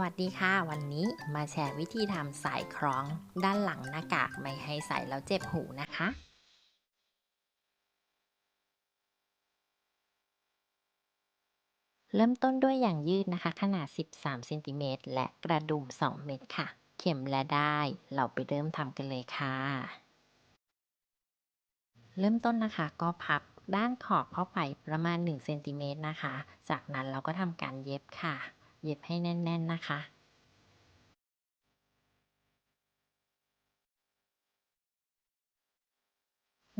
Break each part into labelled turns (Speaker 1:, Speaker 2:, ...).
Speaker 1: วัสดีค่ะ วันนี้มาแชร์วิธีทำสายคล้องด้านหลังหน้ากากไม่ให้ใส่แล้วเจ็บหูนะคะ เริ่มต้นด้วยอย่างยืดนะคะ ขนาด 13เซนติเมตรและกระดุม 2 เม็ดค่ะ เข็มและได้เราไปเริ่มทำกันเลยค่ะ เริ่มต้นนะคะก็พับด้านขอบเข้าไปประมาณ1เซนติเมตรนะคะ จากนั้นเราก็ทำการเย็บค่ะ เย็บให้แน่น ๆ นะคะ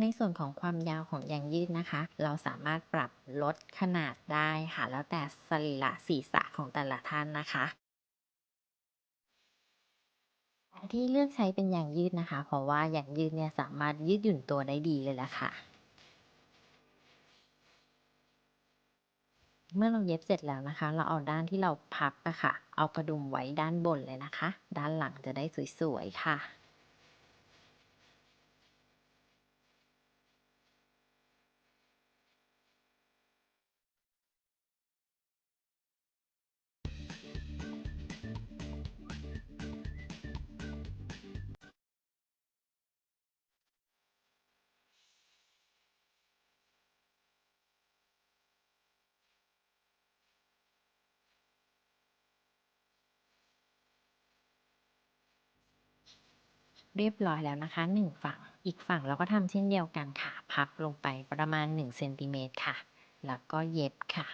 Speaker 1: ในส่วนของความยาวของยางยืดนะคะ เราสามารถปรับลดขนาดได้ค่ะ แล้วแต่สรีระศีรษะของแต่ละท่านนะคะที่เลือกใช้เป็นยางยืดนะคะ เพราะว่ายางยืดเนี่ยสามารถยืดหยุ่นตัวได้ดีเลยละค่ะ เมื่อเราเย็บเสร็จแล้วนะคะ เราเอาด้านที่เราพับอะค่ะ เอากระดุมไว้ด้านบนเลยนะคะ ด้านหลังจะได้สวยๆค่ะ เรียบร้อยแล้วนะคะ 1 ฝั่ง อีกฝั่งเราก็ทำเช่นเดียวกันค่ะ พับลงไปประมาณ1เซนติเมตรค่ะ แล้วก็เย็บค่ะ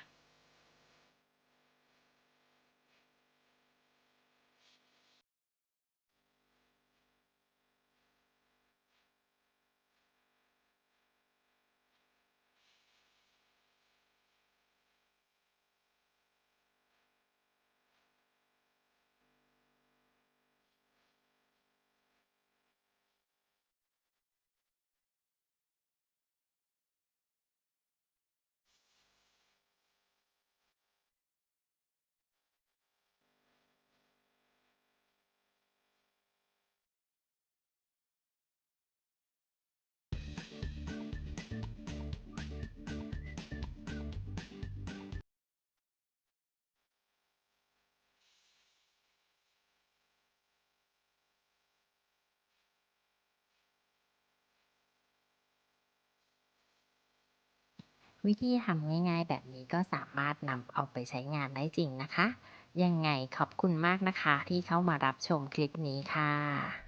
Speaker 1: วิธีทำง่ายๆ แบบนี้ก็สามารถนำเอาไปใช้งานได้จริงนะคะ ยังไงขอบคุณมากนะคะที่เข้ามารับชมคลิปนี้ค่ะ